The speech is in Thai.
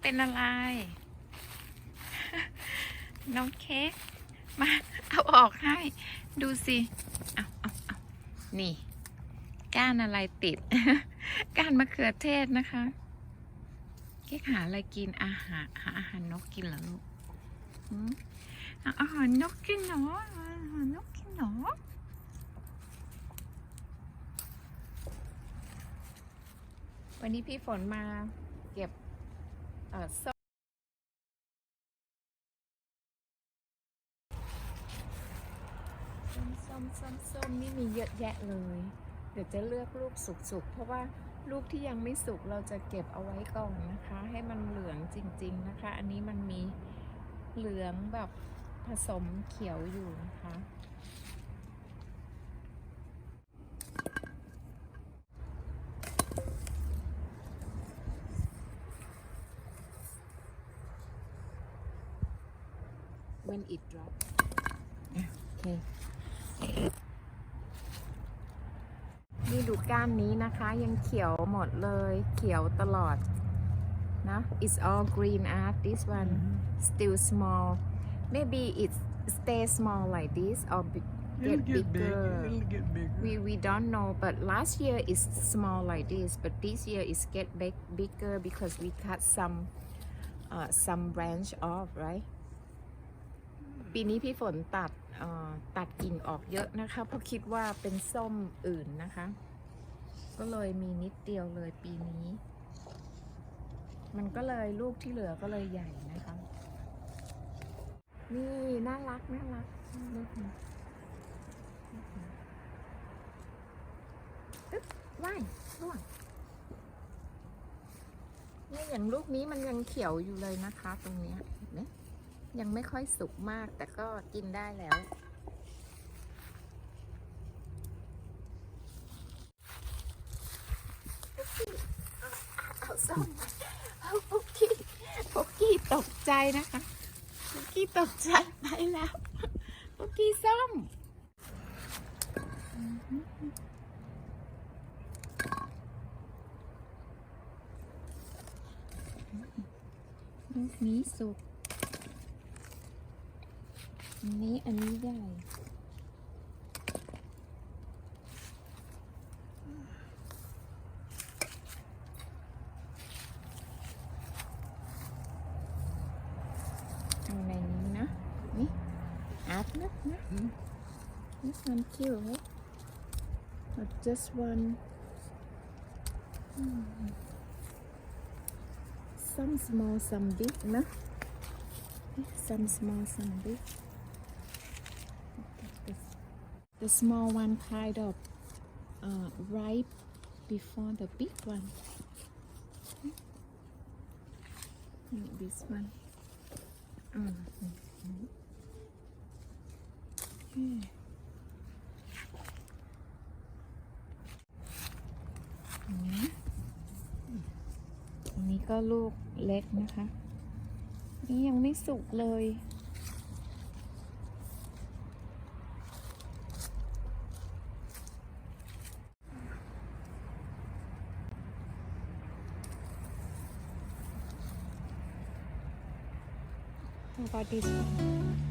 เป็นอะไร น้องเค้กมาเอาออกให้ ดูสิเอาเอาเอานี่ ก้านอะไรติด ก้านมะเขือเทศนะคะ เค้กหาอะไรกินอาหารหาอาหารนกกินเหรอลูกอาหารนกกินเหรออาหารนกกินเหรอวันนี้พี่ฝนมาเก็บ ส้มส้มส้มส้มส้มนี่มีเยอะแยะเลย เดี๋ยวจะเลือกลูกสุกๆ เพราะว่าลูกที่ยังไม่สุกเราจะเก็บเอาไว้ก่อนนะคะ ให้มันเหลืองจริง ๆนะคะ อันนี้มันมีเหลืองแบบผสมเขียวอยู่นะคะ when it drop อ่ะโอเค นี่ดูก้านนี้นะคะ ยังเขียวหมดเลย เขียวตลอดนะ it's all green art this one still small maybe it stay small like this or be- It'll get get big. bigger It'll get bigger. we we don't know but last year is small like this but this year is get big bigger because we cut some uh, some branch off right ปีนี้พี่ฝนตัดอ่อตัดกิ่งออกเยอะนะคะเพราะคิดว่าเป็นส้มอื่นนะคะ ก็เลยมีนิดเดียวเลยปีนี้ มันก็เลยลูกที่เหลือก็เลยใหญ่นะคะ นี่น่ารักน่ารักลูกนี้อึ๊บว่ายร่วงเนี่ยอย่างลูกนี้มันยังเขียวอยู่เลยนะคะ ตรงเนี้ย ยังไม่ค่อยสุกมากแต่ก็กินได้แล้ว เอาส้มเอาปุกกี้ปุกกี้ตกใจนะคะปุกกี้ตกใจไปแล้วปุกกี้ส้มลูกนี้สุก นนี้อันนี้ใหญ่เอาในนี้นะ นี่อาร์ตนะนะ This one cute right? But just one Hmm. some small some big นะ some small some big the, The small one kind of uh, ripe before the big one. Like this one. Mm, -hmm. Okay. อืมอันนี้ก็ลูกเล็กนะคะ นี่ยังไม่สุกเลย Oh my god, these.